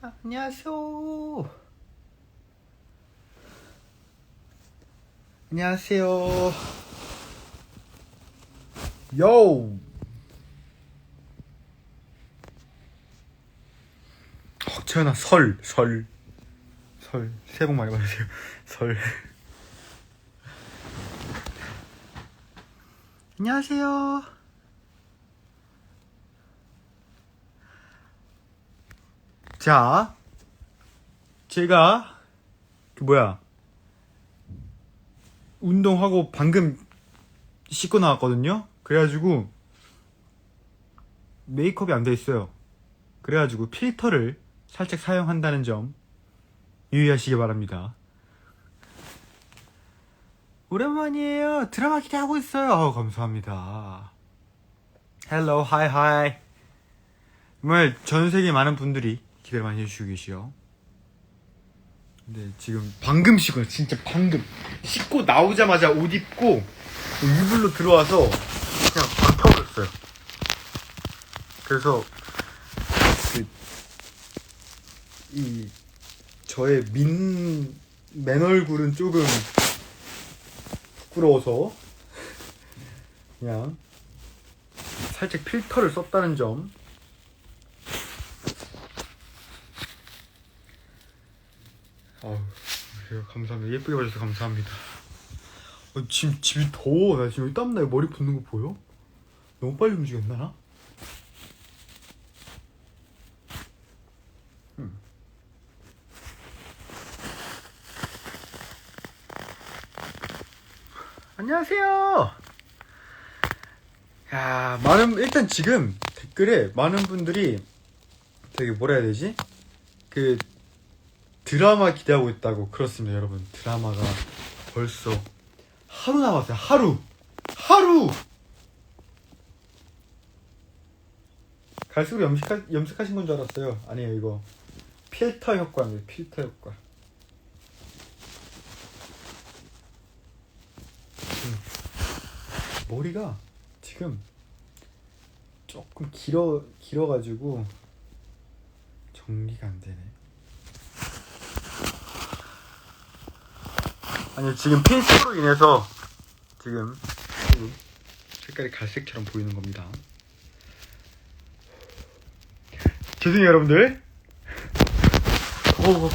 안녕하세요. 안녕하세요. 요. 어, 재현아 설, 설, 설. 새해 복 많이 받으세요. 설. 안녕하세요. 자, 제가 그 뭐야 운동하고 방금 씻고 나왔거든요. 그래가지고 메이크업이 안 돼 있어요. 그래가지고 필터를 살짝 사용한다는 점 유의하시기 바랍니다. 오랜만이에요. 드라마 기대하고 있어요. 아우, 감사합니다. 하이, 하이. 정말 전 세계 많은 분들이 기대를 많이 해주시고 계시요. 근데 지금 방금 씻고, 진짜 방금. 씻고 나오자마자 옷 입고 이불로 들어와서 그냥 바로 켜버렸어요. 그래서 그, 이 저의 민, 맨 얼굴은 조금 부끄러워서 그냥 살짝 필터를 썼다는 점 그래요. 감사합니다 예쁘게 봐주셔서 감사합니다 어, 지금 집이 더워 나 지금 여기 땀나요 머리 붓는 거 보여? 너무 빨리 움직였나 나? 음. 안녕하세요. 야, 많은 일단 지금 댓글에 많은 분들이 되게 뭐라 해야 되지? 그 드라마 기대하고 있다고 그렇습니다, 여러분. 드라마가 벌써 하루 남았어요. 하루. 하루. 갈수록 염색하, 염색하신 건 줄 알았어요. 아니에요, 이거 필터 효과입니다. 필터 효과. 머리가 지금 조금 길어 길어가지고 정리가 안 되네. 아니 지금 필터로 인해서 지금 색깔이 갈색처럼 보이는 겁니다. 죄송해요 여러분들. 어.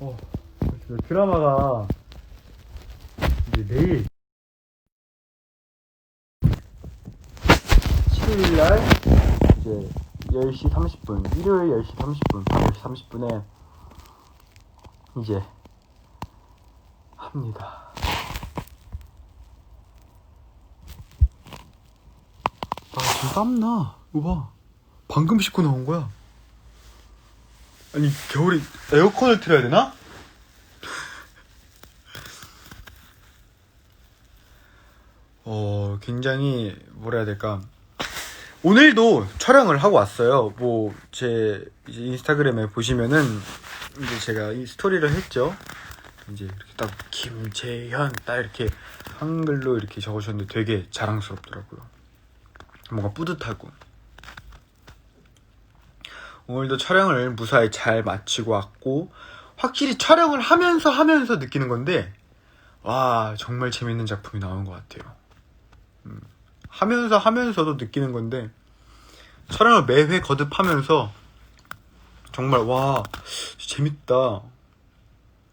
어. 드라마가 이제 내일 7일날 이제 10시 30분 일요일 10시 30분 밤 10시 30분에 이제 합니다 나 지금 땀나 봐 방금 씻고 나온 거야 아니 겨울에 에어컨을 틀어야 되나? 어, 굉장히, 뭐라 해야 될까. 오늘도 촬영을 하고 왔어요. 뭐, 제 인스타그램에 보시면은, 이제 제가 이 스토리를 했죠. 이제 이렇게 딱, 김재현, 딱 이렇게 한글로 이렇게 적으셨는데 되게 자랑스럽더라고요. 뭔가 뿌듯하고. 오늘도 촬영을 무사히 잘 마치고 왔고, 확실히 촬영을 하면서 하면서 느끼는 건데, 와, 정말 재밌는 작품이 나온 것 같아요. 하면서 하면서도 느끼는 건데 촬영을 매회 거듭하면서 정말 와 재밌다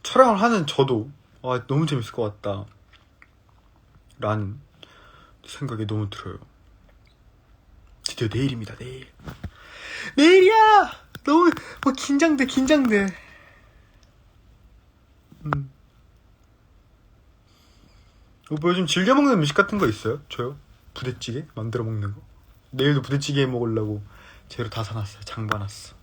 촬영을 하는 저도 와 너무 재밌을 것 같다 라는 생각이 너무 들어요 드디어 내일입니다 내일 내일이야 너무 뭐 긴장돼 긴장돼 음. 뭐 요즘 즐겨 먹는 음식 같은 거 있어요? 저요? 부대찌개 만들어 먹는 거. 내일도 부대찌개 먹으려고 재료 다 사놨어요. 장 봐놨어.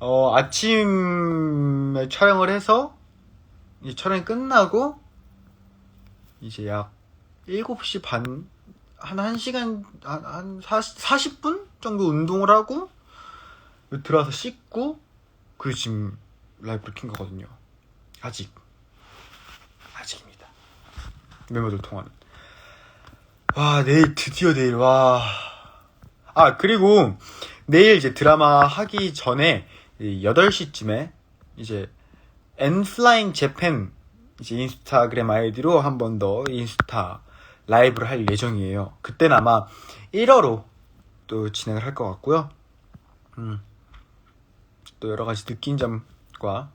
어, 아침에 촬영을 해서 이 촬영이 끝나고 이제 약 7시 반, 한 1시간, 한, 한 40, 분 정도 운동을 하고 들어와서 씻고 그리고 지금 라이브를 킨 거거든요. 아직. 아직입니다. 멤버들 통화는. 와, 내일 드디어 내일, 와. 아, 그리고 내일 이제 드라마 하기 전에 8시쯤에 이제 엔플라잉 재팬 이제 인스타그램 아이디로 한 번 더 인스타 라이브를 할 예정이에요. 그때는 아마 1화로 또 진행을 할 것 같고요. 음. 또 여러 가지 느낀 점과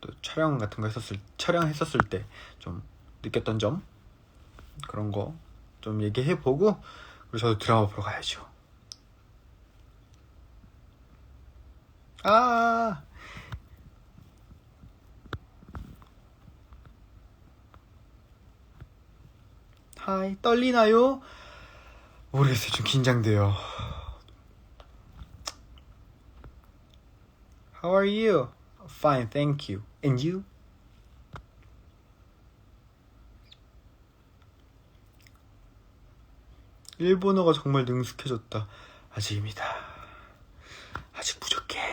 또 촬영 같은 거 했었을 촬영했었을 때 좀 느꼈던 점 그런 거 좀 얘기해 보고 그리고 저도 드라마 보러 가야죠. 아. 하이 떨리나요? 모르겠어요. 좀 긴장돼요. How are you? Fine, thank you. And you? 일본어가 정말 능숙해졌다. 아직입니다. 아직 부족해.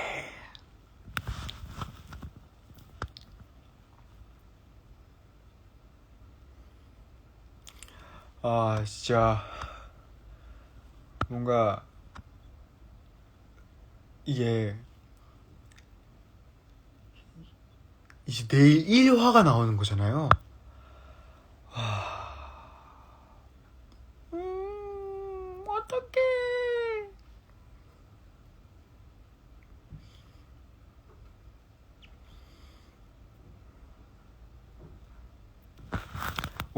아, 진짜. 뭔가, 이게, 이제 내일 1화가 나오는 거잖아요. 와. 음, 어떡해.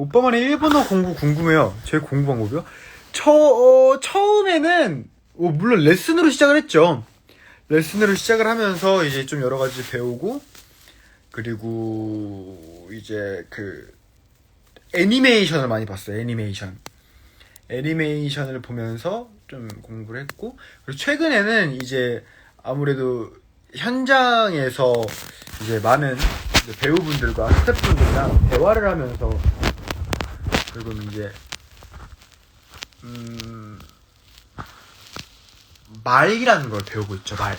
오빠만의 일본어 공부 궁금해요. 제 공부 방법이요? 처, 어, 처음에는, 어, 물론 레슨으로 시작을 했죠. 레슨으로 시작을 하면서 이제 좀 여러 가지 배우고, 그리고 이제 그, 애니메이션을 많이 봤어요. 애니메이션. 애니메이션을 보면서 좀 공부를 했고, 그리고 최근에는 이제 아무래도 현장에서 이제 많은 이제 배우분들과 스태프분들이랑 대화를 하면서 그리고 이제 음 말이라는 걸 배우고 있죠 말.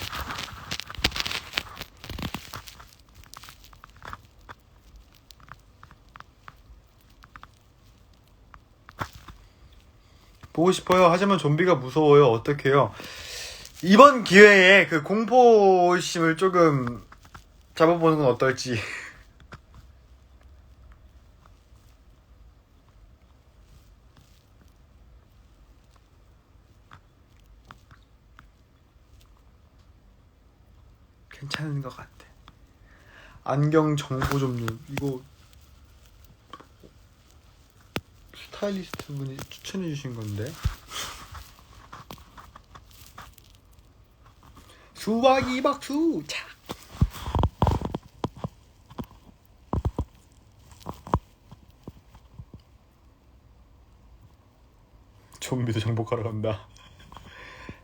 보고 싶어요. 하지만 좀비가 무서워요. 어떡해요? 이번 기회에 그 공포심을 조금 잡아보는 건 어떨지. 괜찮은 것 같아. 안경 정보 좀요. 이거 스타일리스트 분이 추천해 주신 건데. 수박이 박수! 차! 좀비도 정복하러 간다.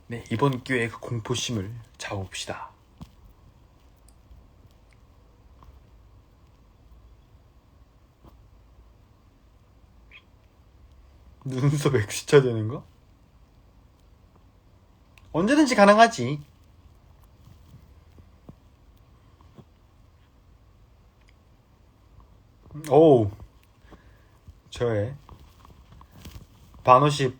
네, 이번 기회에 그 공포심을 잡아봅시다. 눈썹 엑스차 되는 거? 언제든지 가능하지. 오, 저의 반호십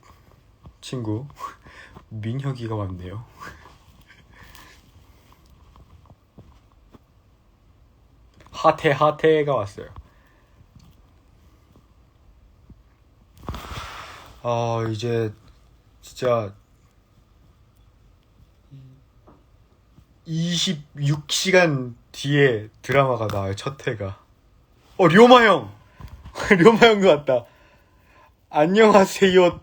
친구 민혁이가 왔네요. 하태 하태가 왔어요. 아 이제 진짜 26시간 뒤에 드라마가 나와요 첫 회가. 어 료마 형! 료마 형도 왔다. 안녕하세요.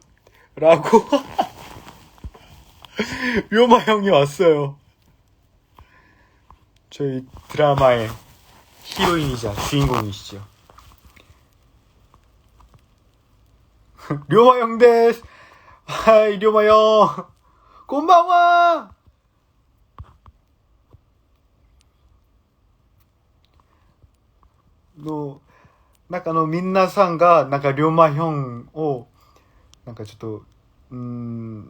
라고. 료마 형이 왔어요. 저희 드라마의 히로인이자 주인공이시죠 りょうまよんです。はい、りょうまよん。こんばんは。の、なんかのみんなさんが、なんかりょうまひょんを、なんかちょっと、うん、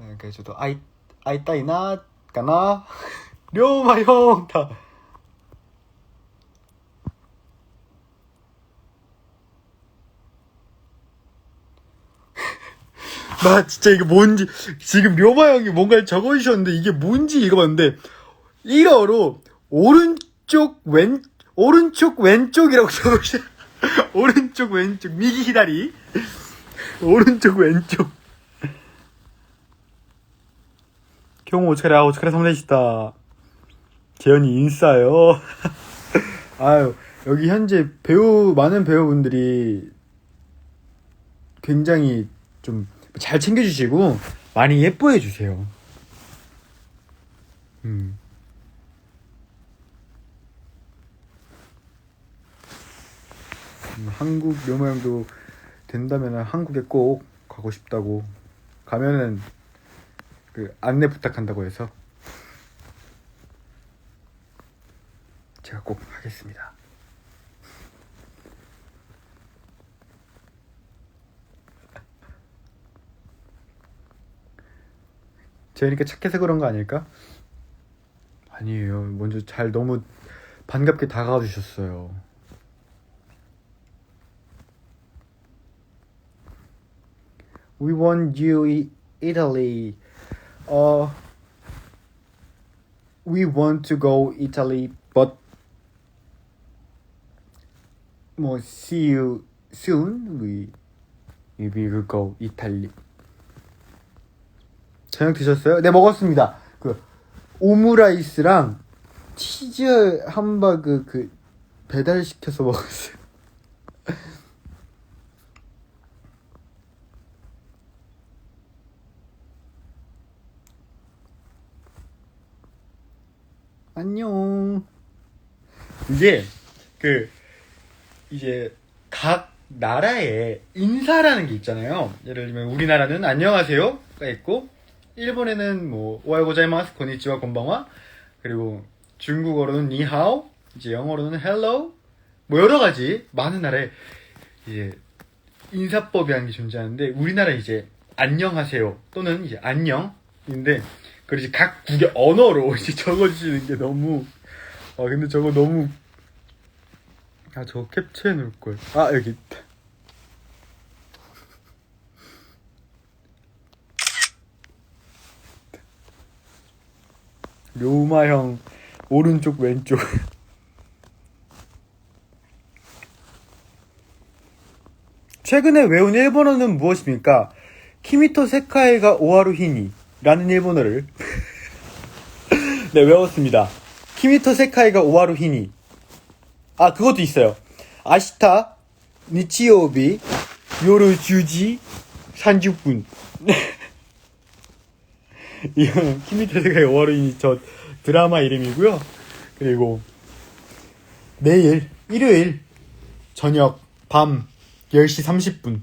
なんかちょっと会い、会いたいな、かな。りょうまひょんだ。 나 진짜 이게 뭔지. 지금 료마 형이 뭔가를 적어주셨는데 이게 뭔지 읽어봤는데 1어로 오른쪽 왼 오른쪽 왼쪽이라고 적으셨 오른쪽 왼쪽 미기 히다리. 오른쪽 왼쪽. 경호 아 오츠카레 삼대시다. 재현이 인싸요. 아유 여기 현재 배우 많은 배우분들이 굉장히 좀 잘 챙겨주시고 많이 예뻐해 주세요. 음. 음, 한국 묘모양도 된다면 한국에 꼭 가고 싶다고 가면은 그 안내 부탁한다고 해서 제가 꼭 하겠습니다. 재현이가 착해서 그런 거 아닐까? 아니에요. 먼저 잘 너무 반갑게 다가와 주셨어요. We want you i- Italy. Uh, we want to go Italy, but 뭐 see you soon. We we will go Italy. 저녁 드셨어요? 네 먹었습니다. 그 오므라이스랑 치즈 함바그 그 배달 시켜서 먹었어요. 안녕. 이게 그 이제 각 나라의 인사라는 게 있잖아요. 예를 들면 우리나라는 안녕하세요가 있고 일본에는 뭐 오하이고자이마스, 고니치와, 곤방와 그리고 중국어로는 니하오, 이제 영어로는 헬로 뭐 여러 가지 많은 나라에 이제 인사법이라는 게 존재하는데 우리나라 이제 안녕하세요 또는 이제 안녕인데 이제 각 국의 언어로 이제 적어주시는 게 너무 아 근데 저거 너무 아 저거 캡처해 놓을 걸. 아 여기 있다. 료마형 오른쪽 왼쪽. 최근에 외운 일본어는 무엇입니까? 키미토 세카이가 오하루 히니 라는 일본어를. 네 외웠습니다. 키미토 세카이가 오하루 히니. 아 그것도 있어요. 아시타 니치요비 요르 주지 30분 이거는 키미테스가의 워르인이 저 드라마 이름이고요. 그리고 내일 일요일 저녁 밤 10시 30분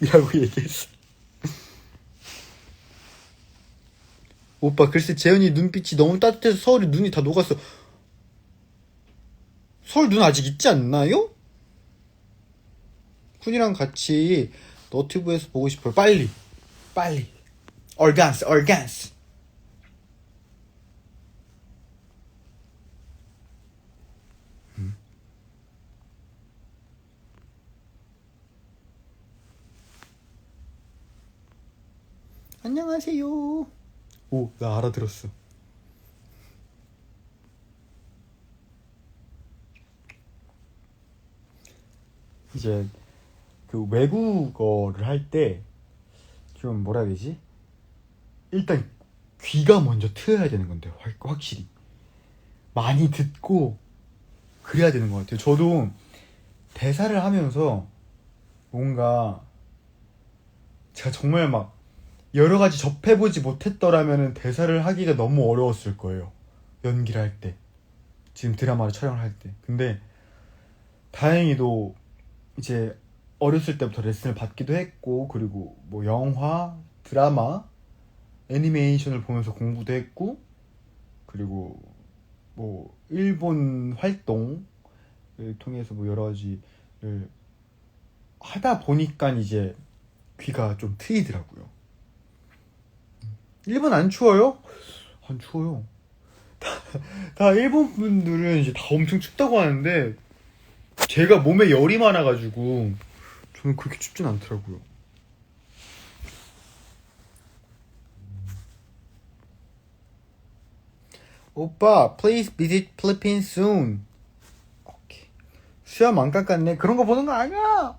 이라고 얘기했어. 오빠 글쎄 재현이 눈빛이 너무 따뜻해서 서울이 눈이 다 녹았어. 서울 눈 아직 있지 않나요? 훈이랑 같이 너튜브에서 보고 싶어요. 빨리. 빨리. 얼간스. 음. 안녕하세요. 오, 나 알아들었어. 이제 그 외국어를 할 때 좀 뭐라 해야 되지? 일단 귀가 먼저 트여야 되는 건데 확- 확실히 많이 듣고 그래야 되는 것 같아요. 저도 대사를 하면서 뭔가 제가 정말 막 여러 가지 접해보지 못했더라면 대사를 하기가 너무 어려웠을 거예요. 연기를 할 때. 지금 드라마를 촬영을 할 때. 근데 다행히도 이제 어렸을 때부터 레슨을 받기도 했고 그리고 뭐 영화, 드라마 애니메이션을 보면서 공부도 했고 그리고 뭐 일본 활동을 통해서 뭐 여러 가지를 하다 보니까 이제 귀가 좀 트이더라고요. 일본 안 추워요? 안 추워요. 다, 다 일본 분들은 이제 다 엄청 춥다고 하는데 제가 몸에 열이 많아가지고 저는 그렇게 춥진 않더라고요. 오빠, please visit Philippines soon. 오케이. 수염 안 깎았네. 그런 거 보는 거 아니야.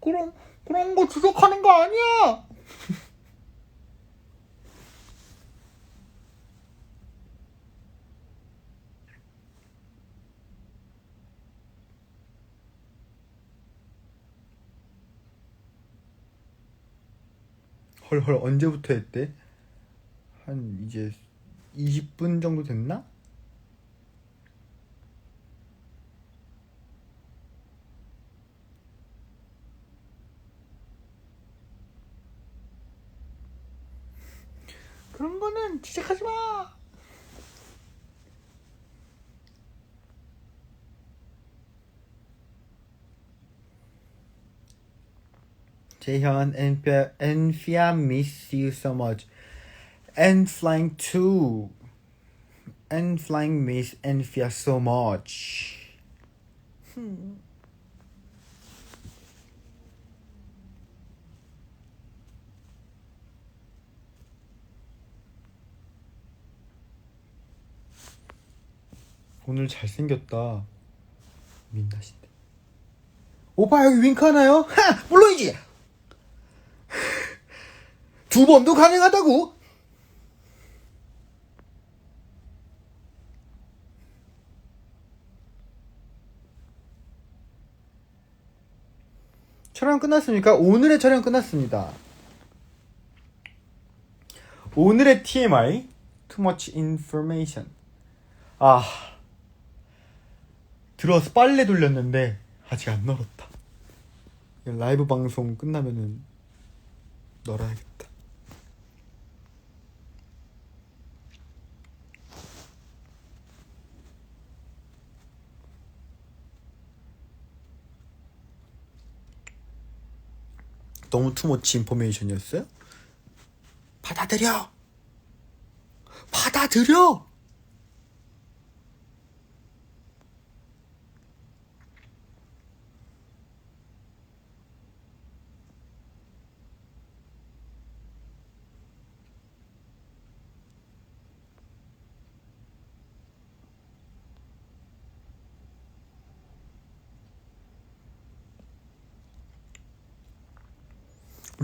그런 그런 거 지적하는 거 아니야. 헐헐 언제부터 했대? 한 이제 20분 정도 됐나? 그런 거는 지적하지 마. 재현, 엔피아, 엔피아 miss you so much. And flying too. And flying miss Enfia so much. 오늘 잘생겼다. 민다신데. 오빠 여기 윙크 하나요? 하! 물론이지! 두 번도 가능하다고? 촬영 끝났습니까? 오늘의 촬영 끝났습니다. 오늘의 TMI Too much information 아 들어서 빨래 돌렸는데 아직 안 널었다 라이브 방송 끝나면은 널어야겠다 너무 투머치 인포메이션이었어요? 받아들여! 받아들여!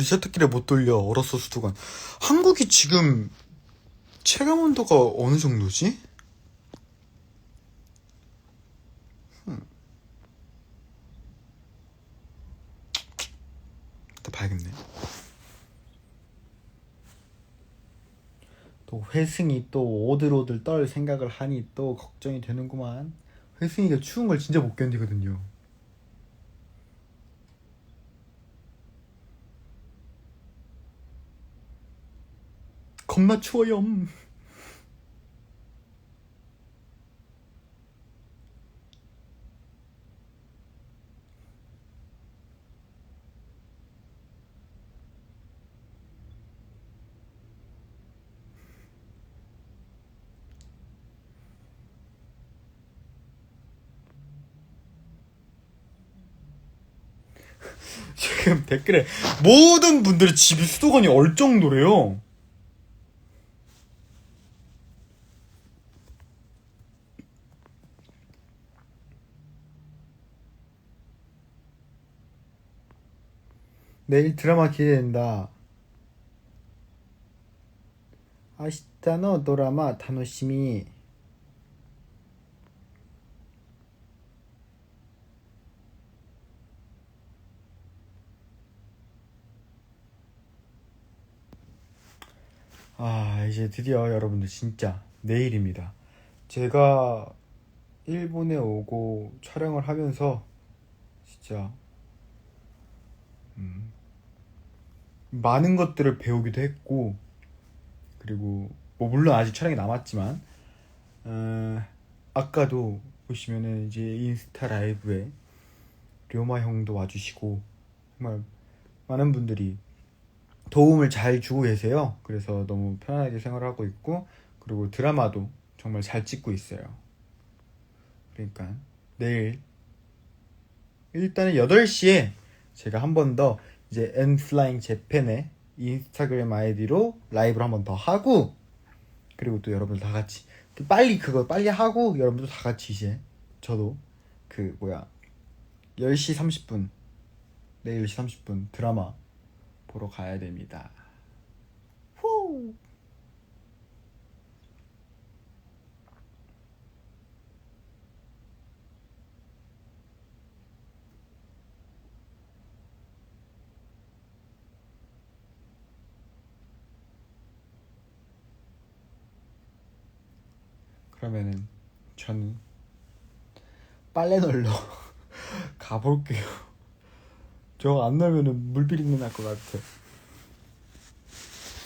우리 세탁기를 못 돌려. 얼었어 수도관 한국이 지금 체감 온도가 어느 정도지? 흠. 이따 봐야겠네. 또 회승이 또 오들오들 떨 생각을 하니 또 걱정이 되는구만. 회승이가 추운 걸 진짜 못 견디거든요 겁나 추워요. 지금 댓글에 모든 분들이 집이 수도관이 얼 정도래요. 내일 드라마 기대된다. 明日のドラマ楽しみ。 아, 이제 드디어 여러분들 진짜 내일입니다. 제가 일본에 오고 촬영을 하면서 진짜 많은 것들을 배우기도 했고 그리고 뭐 물론 아직 촬영이 남았지만 어, 아까도 보시면은 이제 인스타 라이브에 료마 형도 와주시고 정말 많은 분들이 도움을 잘 주고 계세요. 그래서 너무 편안하게 생활하고 있고 그리고 드라마도 정말 잘 찍고 있어요. 그러니까 내일 일단은 8시에 제가 한 번 더 이제 엔플라잉 재팬의 인스타그램 아이디로 라이브를 한 번 더 하고 그리고 또 여러분들 다 같이 빨리 그거 빨리 하고 여러분들 다 같이 이제 저도 그 뭐야 10시 30분 내일 10시 30분 드라마 보러 가야 됩니다. 후. 그러면은 저는 빨래 널러 가볼게요. 저거 안 넣으면은 물비린내 날 것 같아.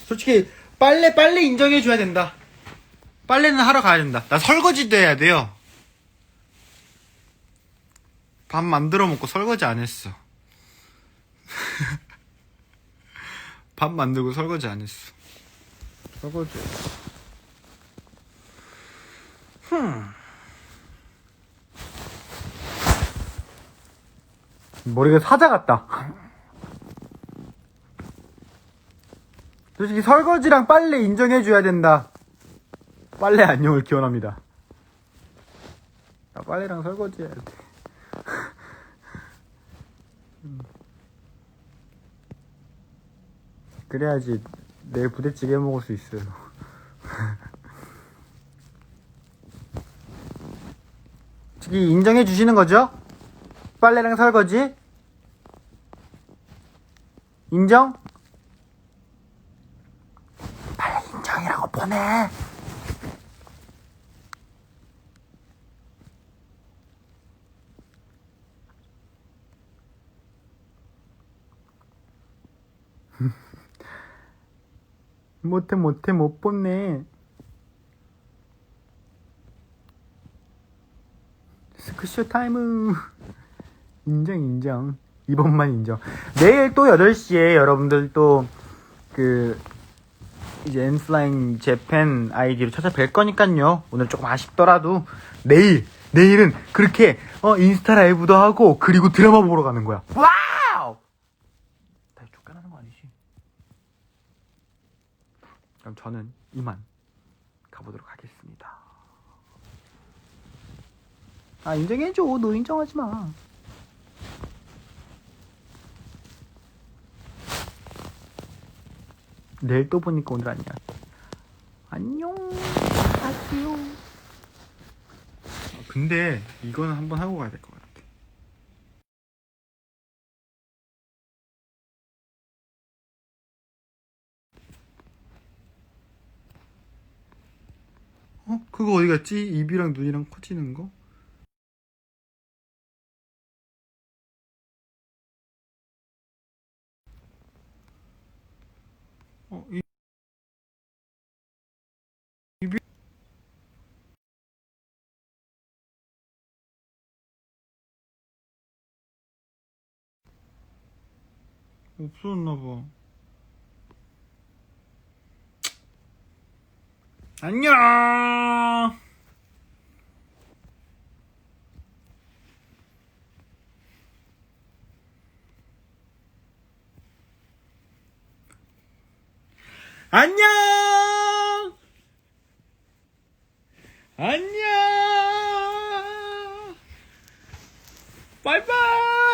솔직히 빨래 빨래 인정해 줘야 된다. 빨래는 하러 가야 된다. 나 설거지도 해야 돼요. 밥 만들어 먹고 설거지 안 했어. 밥 만들고 설거지 안 했어. 설거지. 머리가 사자 같다. 솔직히 설거지랑 빨래 인정해줘야 된다. 빨래 안녕을 기원합니다. 나 빨래랑 설거지 해야 돼. 음. 그래야지 내일 부대찌개 해 먹을 수 있어요. 솔직히 인정해 주시는 거죠? 빨래랑 설거지? 인정? 빨리 인정이라고 보내. 못해 못해 못 보내. 스크 쇼 타임은 인정 인정. 이번만 인정. 내일 또 8시에 여러분들 또 그 이제 엔플라잉 재팬 아이디로 찾아뵐 거니까요. 오늘 조금 아쉽더라도 내일 내일은 그렇게 어 인스타 라이브도 하고 그리고 드라마 보러 가는 거야. 와우! 다 쫓겨나는 거 아니지? 그럼 저는 이만 가보도록 하겠습니다 아 인정해줘 너 인정하지 마 내일 또 보니까 오늘 아니야 안녕 갈게요 근데 이거는 한번 하고 가야 될 것 같아 어? 그거 어디 갔지? 입이랑 눈이랑 커지는 거? 어, 이, 입이 없어졌나 봐. 안녕. 안녕! 안녕! 바이바이!